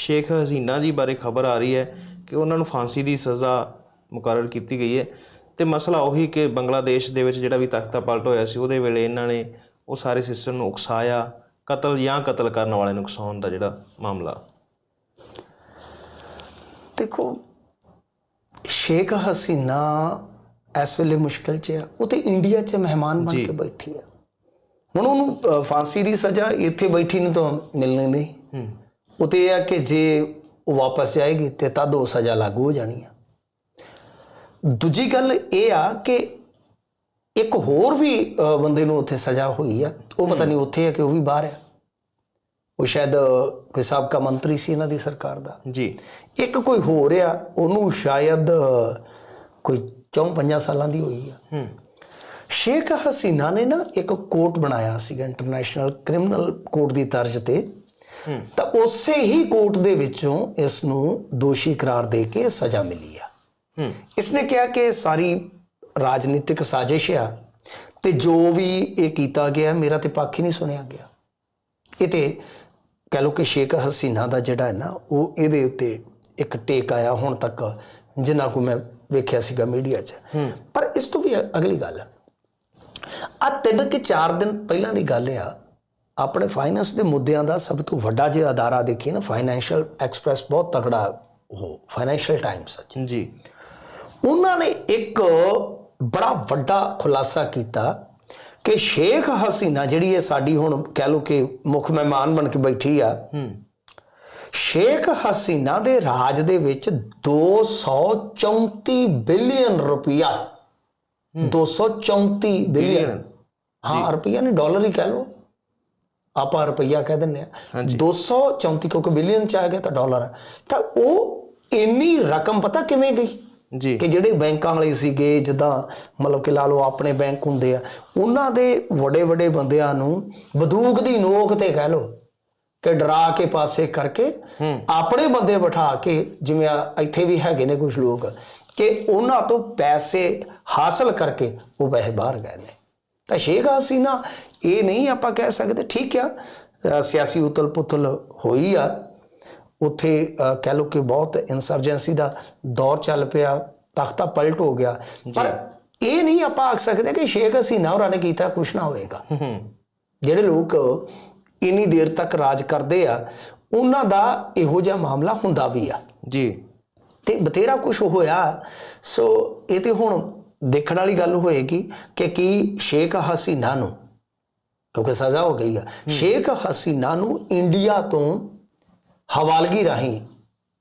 ਸ਼ੇਖ ਹਸੀਨਾ ਜੀ ਬਾਰੇ ਖਬਰ ਆ ਰਹੀ ਹੈ ਕਿ ਉਹਨਾਂ ਨੂੰ ਫਾਂਸੀ ਦੀ ਸਜ਼ਾ ਮੁਕਰਰ ਕੀਤੀ ਗਈ ਹੈ। ਤੇ ਮਸਲਾ ਉਹੀ ਕਿ ਬੰਗਲਾਦੇਸ਼ ਦੇ ਵਿੱਚ ਜਿਹੜਾ ਵੀ ਤਖਤਾ ਪਲਟ ਹੋਇਆ ਸੀ ਉਹਦੇ ਵੇਲੇ ਇਹਨਾਂ ਨੇ ਉਹ ਸਾਰੇ ਸਿਸਟਮ ਨੂੰ ਉਕਸਾਇਆ ਕਤਲ ਜਾਂ ਕਤਲ ਕਰਨ ਵਾਲੇ ਨੂੰ ਉਕਸਾਉਣ ਦਾ ਜਿਹੜਾ ਮਾਮਲਾ। ਦੇਖੋ ਸ਼ੇਖ ਹਸੀਨਾ ਇਸ ਵੇਲੇ ਮੁਸ਼ਕਲ 'ਚ ਆ। ਉਹ ਤੇ ਇੰਡੀਆ 'ਚ ਮਹਿਮਾਨ ਬਣ ਕੇ ਬੈਠੀ ਆ। ਹੁਣ ਉਹਨੂੰ ਫਾਂਸੀ ਦੀ ਸਜ਼ਾ ਇੱਥੇ ਬੈਠੀ ਨੂੰ ਤਾਂ ਮਿਲਣੀ ਨਹੀਂ। ਹੂੰ। ਉਹ ਤੇ ਇਹ ਆ ਕਿ ਜੇ ਉਹ ਵਾਪਸ ਜਾਏਗੀ ਤੇ ਤਦ ਉਹ ਸਜ਼ਾ ਲਾਗੂ ਹੋ ਜਾਣੀ ਆ। ਦੂਜੀ ਗੱਲ ਇਹ ਆ ਕਿ ਇੱਕ ਹੋਰ ਵੀ ਬੰਦੇ ਨੂੰ ਉੱਥੇ ਸਜ਼ਾ ਹੋਈ ਆ। ਉਹ ਪਤਾ ਨਹੀਂ ਉੱਥੇ ਆ ਕਿ ਉਹ ਵੀ ਬਾਹਰ ਆ। ਉਹ ਸ਼ਾਇਦ ਕੋਈ ਸਾਬਕਾ ਮੰਤਰੀ ਸੀ ਇਹਨਾਂ ਦੀ ਸਰਕਾਰ ਦਾ। ਜੀ। ਇੱਕ ਕੋਈ ਹੋ ਰਿਹਾ ਉਹਨੂੰ ਸ਼ਾਇਦ ਕੋਈ 4-5 ਸਾਲਾਂ ਦੀ ਹੋਈ ਆ। ਹੂੰ। ਸ਼ੇਖ ਹਸੀਨਾ ਨੇ ਨਾ ਇੱਕ ਕੋਰਟ ਬਣਾਇਆ ਸੀਗਾ ਇੰਟਰਨੈਸ਼ਨਲ ਕ੍ਰਿਮੀਨਲ ਕੋਰਟ ਦੀ ਤਰਜ਼ ਤੇ। ਤਾਂ ਉਸੇ ਹੀ ਕੋਰਟ ਦੇ ਵਿੱਚੋਂ ਇਸ ਨੂੰ ਦੋਸ਼ੀ ਕਰਾਰ ਦੇ ਕੇ ਸਜ਼ਾ ਮਿਲੀ ਆ। ਹੂੰ। ਇਸਨੇ ਕਿਹਾ ਕਿ ਸਾਰੀ ਰਾਜਨੀਤਿਕ ਸਾਜ਼ਿਸ਼ ਆ ਤੇ ਜੋ ਵੀ ਇਹ ਕੀਤਾ ਗਿਆ ਮੇਰਾ ਤੇ ਪੱਖ ਹੀ ਨਹੀਂ ਸੁਣਿਆ ਗਿਆ। ਇਹ ਤੇ ਕਹ ਲੋ ਕਿ ਸ਼ੇਖ ਹਸੀਨਾ ਦਾ ਜਿਹੜਾ ਹੈ ਨਾ ਉਹ ਇਹਦੇ ਉੱਤੇ ਇੱਕ ਟੇਕ ਆਇਆ ਹੁਣ ਤੱਕ ਜਿੰਨਾ ਕੋ ਮੈਂ ਵੇਖਿਆ ਸੀਗਾ ਮੀਡੀਆ 'ਚ। ਪਰ ਇਸ ਤੋਂ ਵੀ ਅਗਲੀ ਗੱਲ ਆ। ਤਿੰਨ ਕਿ ਚਾਰ ਦਿਨ ਪਹਿਲਾਂ ਦੀ ਗੱਲ ਆ ਆਪਣੇ ਫਾਈਨੈਂਸ ਦੇ ਮੁੱਦਿਆਂ ਦਾ ਸਭ ਤੋਂ ਵੱਡਾ ਜੇ ਅਦਾਰਾ ਦੇਖੀ ਨਾ ਫਾਈਨੈਂਸ਼ੀਅਲ ਐਕਸਪ੍ਰੈਸ ਬਹੁਤ ਤਕੜਾ ਉਹ ਫਾਈਨੈਂਸ਼ੀਅਲ ਟਾਈਮਸ ਜੀ। ਉਹਨਾਂ ਨੇ ਇੱਕ ਬੜਾ ਵੱਡਾ ਖੁਲਾਸਾ ਕੀਤਾ ਕਿ ਸ਼ੇਖ ਹਸੀਨਾ ਜਿਹੜੀ ਹੈ ਸਾਡੀ ਹੁਣ ਕਹਿ ਲਓ ਕਿ ਮੁੱਖ ਮਹਿਮਾਨ ਬਣ ਕੇ ਬੈਠੀ ਆ ਸ਼ੇਖ ਹਸੀਨਾ ਦੇ ਰਾਜ ਦੇ ਵਿੱਚ 234 ਬਿਲੀਅਨ ਰੁਪਇਆ 234 ਬਿਲੀਅਨ। ਹਾਂ ਰੁਪਇਆ ਨਹੀਂ ਡਾਲਰ ਹੀ ਕਹਿ ਲਓ। ਆਪਾਂ ਰੁਪਇਆ ਕਹਿ ਦਿੰਨੇ ਆ। 234 ਕਿਉਂਕਿ ਬਿਲੀਅਨ ਚ ਆ ਗਿਆ ਤਾਂ ਡਾਲਰ। ਤਾਂ ਉਹ ਇੰਨੀ ਰਕਮ ਪਤਾ ਕਿਵੇਂ ਗਈ? ਜੀ। ਕਿ ਜਿਹੜੇ ਬੈਂਕਾਂ ਵਾਲੇ ਸੀਗੇ ਜਿੱਦਾਂ ਮਤਲਬ ਕਿ ਲਾ ਲਓ ਆਪਣੇ ਬੈਂਕ ਹੁੰਦੇ ਆ ਉਹਨਾਂ ਦੇ ਵੱਡੇ ਵੱਡੇ ਬੰਦਿਆਂ ਨੂੰ ਬੰਦੂਕ ਦੀ ਨੋਕ ਤੇ ਕਹਿ ਲਓ ਕਿ ਡਰਾ ਕੇ ਪਾਸੇ ਕਰਕੇ ਆਪਣੇ ਬੰਦੇ ਬਿਠਾ ਕੇ ਜਿਵੇਂ ਇੱਥੇ ਵੀ ਹੈਗੇ ਨੇ ਕੁਝ ਲੋਕ ਕਿ ਉਹਨਾਂ ਤੋਂ ਪੈਸੇ ਹਾਸਲ ਕਰਕੇ ਉਹ ਪੈਸੇ ਬਾਹਰ ਗਏ ਨੇ। ਤਾਂ ਸ਼ੇਖ ਹਸੀਨਾ ਇਹ ਨਹੀਂ ਆਪਾਂ ਕਹਿ ਸਕਦੇ ਠੀਕ ਆ ਸਿਆਸੀ ਉਤਲ ਪੁਤਲ ਹੋਈ ਆ। ਉੱਥੇ ਕਹਿ ਲਓ ਕਿ ਬਹੁਤ ਇਨਸਰਜੈਂਸੀ ਦਾ ਦੌਰ ਚੱਲ ਪਿਆ ਤਖਤਾ ਪਲਟ ਹੋ ਗਿਆ। ਪਰ ਇਹ ਨਹੀਂ ਆਪਾਂ ਆਖ ਸਕਦੇ ਕਿ ਸ਼ੇਖ ਹਸੀਨਾ ਹੋਰਾਂ ਨੇ ਕੀਤਾ ਕੁਛ ਨਾ ਹੋਏਗਾ। ਜਿਹੜੇ ਲੋਕ ਇੰਨੀ ਦੇਰ ਤੱਕ ਰਾਜ ਕਰਦੇ ਆ ਉਹਨਾਂ ਦਾ ਇਹੋ ਜਿਹਾ ਮਾਮਲਾ ਹੁੰਦਾ ਵੀ ਆ। ਜੀ। ਤੇ ਬਤੇਰਾ ਕੁਝ ਹੋਇਆ। ਸੋ ਇਹ ਤੇ ਹੁਣ ਦੇਖਣ ਵਾਲੀ ਗੱਲ ਹੋਏਗੀ ਕਿ ਕੀ ਸ਼ੇਖ ਹਸੀਨਾ ਨੂੰ ਕਿਉਂਕਿ ਸਜ਼ਾ ਹੋ ਗਈ ਆ। ਸ਼ੇਖ ਹਸੀਨਾ ਨੂੰ ਇੰਡੀਆ ਤੋਂ ਹਵਾਲਗੀ ਰਾਹੀਂ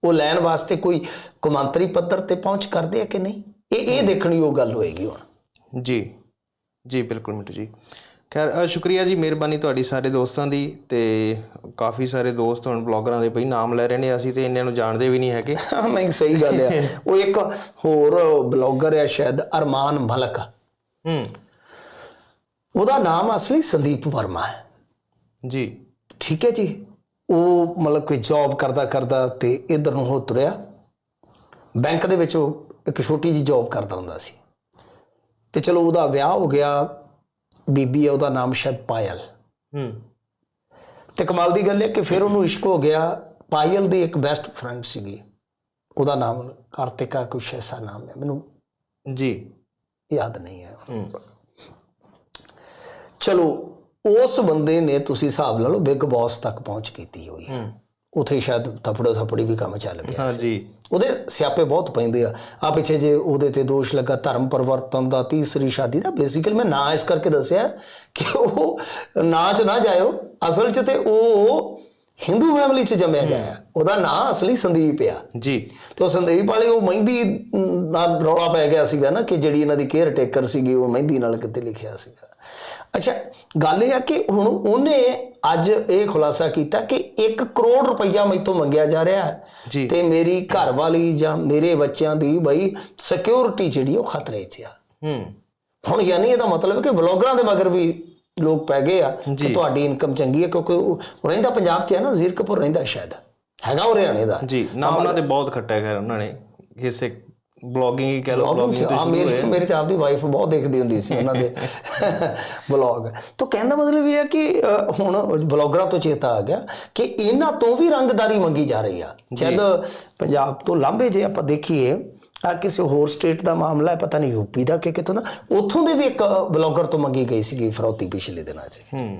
ਉਹ ਲੈਣ ਵਾਸਤੇ ਕੋਈ ਕੌਮਾਂਤਰੀ ਪੱਧਰ ਤੇ ਪਹੁੰਚ ਕਰਦੇ ਆ ਕਿ ਨਹੀਂ? ਇਹ ਇਹ ਦੇਖਣੀ ਉਹ ਗੱਲ ਹੋਏਗੀ ਹੁਣ। ਜੀ। ਜੀ ਬਿਲਕੁਲ ਮਿੱਟੂ ਜੀ। ਖੈਰ ਸ਼ੁਕਰੀਆ ਜੀ ਮਿਹਰਬਾਨੀ ਤੁਹਾਡੀ ਸਾਰੇ ਦੋਸਤਾਂ ਦੀ ਤੇ ਕਾਫੀ ਸਾਰੇ ਦੋਸਤ ਹੁਣ ਬਲੌਗਰਾਂ ਦੇ ਬਈ ਨਾਮ ਲੈ ਰਹੇ ਨੇ ਅਸੀਂ ਤੇ ਇੰਨਿਆਂ ਨੂੰ ਜਾਣਦੇ ਵੀ ਨਹੀਂ ਹੈਗੇ। ਨਹੀਂ ਸਹੀ ਗੱਲ ਆ। ਉਹ ਇੱਕ ਹੋਰ ਬਲੌਗਰ ਆ ਸ਼ਾਇਦ ਅਰਮਾਨ ਮਲਕ। ਹੂੰ। ਉਹਦਾ ਨਾਮ ਅਸਲੀ ਸੰਦੀਪ ਵਰਮਾ ਹੈ। ਜੀ। ਠੀਕ ਹੈ ਜੀ। ਉਹ ਮਤਲਬ ਕਿ ਜੌਬ ਕਰਦਾ ਕਰਦਾ ਤੇ ਇਧਰ ਨੂੰ ਹੋ ਤੁਰਿਆ। ਬੈਂਕ ਦੇ ਵਿੱਚ ਉਹ ਇੱਕ ਛੋਟੀ ਜੀ ਜੌਬ ਕਰਦਾ ਹੁੰਦਾ ਸੀ। ਤੇ ਚਲੋ ਉਹਦਾ ਵਿਆਹ ਹੋ ਗਿਆ। ਬੀਬੀ ਹੈ ਉਹਦਾ ਨਾਮ ਸ਼ਾਇਦ ਪਾਇਲ। ਹੂੰ। ਤੇ ਕਮਾਲ ਦੀ ਗੱਲ ਹੈ ਕਿ ਫਿਰ ਉਹਨੂੰ ਇਸ਼ਕ ਹੋ ਗਿਆ। ਪਾਇਲ ਦੀ ਇੱਕ ਬੈਸਟ ਫਰੈਂਡ ਸੀਗੀ। ਉਹਦਾ ਨਾਮ ਕਾਰਤਿਕਾ ਕੁਛ ਐਸਾ ਨਾਮ ਹੈ। ਮੈਨੂੰ ਜੀ। ਯਾਦ ਨਹੀਂ ਹੈ। ਹੂੰ। ਚਲੋ ਉਸ ਬੰਦੇ ਨੇ ਤੁਸੀਂ ਹਿਸਾਬ ਲਾ ਲਓ ਬਿਗ ਬੌਸ ਤੱਕ ਪਹੁੰਚ ਕੀਤੀ ਹੋਈ ਹੈ। ਉਥੇ ਸ਼ਾਇਦ ਥਪੜੋ ਥਪੜੀ ਵੀ ਕੰਮ ਚੱਲ ਪਿਆ ਹਾਂ ਜੀ ਉਹਦੇ ਸਿਆਪੇ ਬਹੁਤ ਪੈਂਦੇ ਆ। ਆ ਪਿੱਛੇ ਜੇ ਉਹਦੇ ਤੇ ਦੋਸ਼ ਲੱਗਾ ਧਰਮ ਪਰਿਵਰਤਨ ਦਾ ਤੀਸਰੀ ਸ਼ਾਦੀ ਦਾ ਬੇਸਿਕਲ ਮੈਂ ਨਾ ਇਸ ਕਰਕੇ ਦੱਸਿਆ ਕਿ ਉਹ ਨਾਚ ਨਾ ਜਾਇਓ। ਅਸਲ 'ਚ ਤੇ ਉਹ ਹਿੰਦੂ ਫੈਮਿਲੀ 'ਚ ਜੰਮਿਆ ਜਾਇਆ। ਉਹਦਾ ਨਾਂ ਅਸਲੀ ਸੰਦੀਪ ਆ। ਜੀ। ਤੇ ਉਹ ਸੰਦੀਪ ਵਾਲੇ ਉਹ ਮਹਿੰਦੀ ਦਾ ਰੌਲਾ ਪੈ ਗਿਆ ਸੀਗਾ ਨਾ ਕਿ ਜਿਹੜੀ ਇਹਨਾਂ ਦੀ ਕੇਅਰ ਟੇਕਰ ਸੀਗੀ ਉਹ ਮਹਿੰਦੀ ਨਾਲ ਕਿਤੇ ਲਿਖਿਆ ਸੀਗਾ। ਅੱਛਾ ਗੱਲ ਇਹ ਆ ਕਿ ਹੁਣ ਉਹਨੇ ਅੱਜ ਇਹ ਖੁਲਾਸਾ ਕੀਤਾ ਕਿ 1 ਕਰੋੜ ਰੁਪਈਆ ਮੈਥੋਂ ਮੰਗਿਆ ਜਾ ਰਿਹਾ ਹੈ। ਤੇ ਮੇਰੀ ਘਰ ਵਾਲੀ ਜਾਂ ਮੇਰੇ ਬੱਚਿਆਂ ਦੀ ਬਈ ਸਿਕਿਉਰਿਟੀ ਜਿਹੜੀ ਉਹ ਖਤਰੇ 'ਚ ਆ। ਹੂੰ। ਹੁਣ ਯਾਨੀ ਇਹਦਾ ਮਤਲਬ ਹੈ ਕਿ ਬਲੌਗਰਾਂ ਦੇ ਮਗਰ ਵੀ ਲੋਕ ਪੈ ਗਏ ਆ ਕਿ। ਤੁਹਾਡੀ ਇਨਕਮ ਚੰਗੀ ਹੈ ਕਿਉਂਕਿ ਉਹ ਰਹਿੰਦਾ ਪੰਜਾਬ 'ਚ ਹੈ ਨਾ ਜ਼ੀਰਕਪੁਰ ਰਹਿੰਦਾ ਸ਼ਾਇਦ। ਹੈਗਾ ਉਹ ਹਰਿਆਣੇ ਦਾ। ਜੀ ਨਾ ਉਹਨਾਂ ਤੇ ਬਹੁਤ ਖੱਟਿਆ ਖੈਰ ਉਹਨਾਂ ਨੇ। ਹਿੱਸੇ ਬਲੌਗਿੰਗ ਹੀ ਕਹਿ ਲਓ ਬਲੌਗਿੰਗ ਆ ਮੇਰੀ ਮੇਰੇ ਤੇ ਆਪਦੀ ਵਾਈਫ ਬਹੁਤ ਦੇਖਦੀ ਹੁੰਦੀ ਸੀ ਉਹਨਾਂ ਦੇ ਬਲੌਗ ਤਾਂ ਕਹਿੰਦਾ ਮਤਲਬ ਇਹ ਹੈ ਕਿ ਹੁਣ ਬਲੌਗਰਾਂ ਤੋਂ ਚੇਤਾ ਆ ਗਿਆ ਕਿ ਇਹਨਾਂ ਤੋਂ ਵੀ ਰੰਗਦਾਰੀ ਮੰਗੀ ਜਾ ਰਹੀ ਆ। ਜਦ ਪੰਜਾਬ ਤੋਂ ਲਾਂਭੇ ਜੇ ਆਪਾਂ ਦੇਖੀਏ ਆ ਕਿਸੇ ਹੋਰ ਸਟੇਟ ਦਾ ਮਾਮਲਾ ਹੈ ਪਤਾ ਨਹੀਂ ਯੂਪੀ ਦਾ ਕਿ ਕਿਤੋਂ ਦਾ ਉੱਥੋਂ ਦੇ ਵੀ ਇੱਕ ਬਲੌਗਰ ਤੋਂ ਮੰਗੀ ਗਈ ਸੀਗੀ ਫਰੌਤੀ ਪਿਛਲੇ ਦਿਨਾਂ 'ਚ। ਹੂੰ।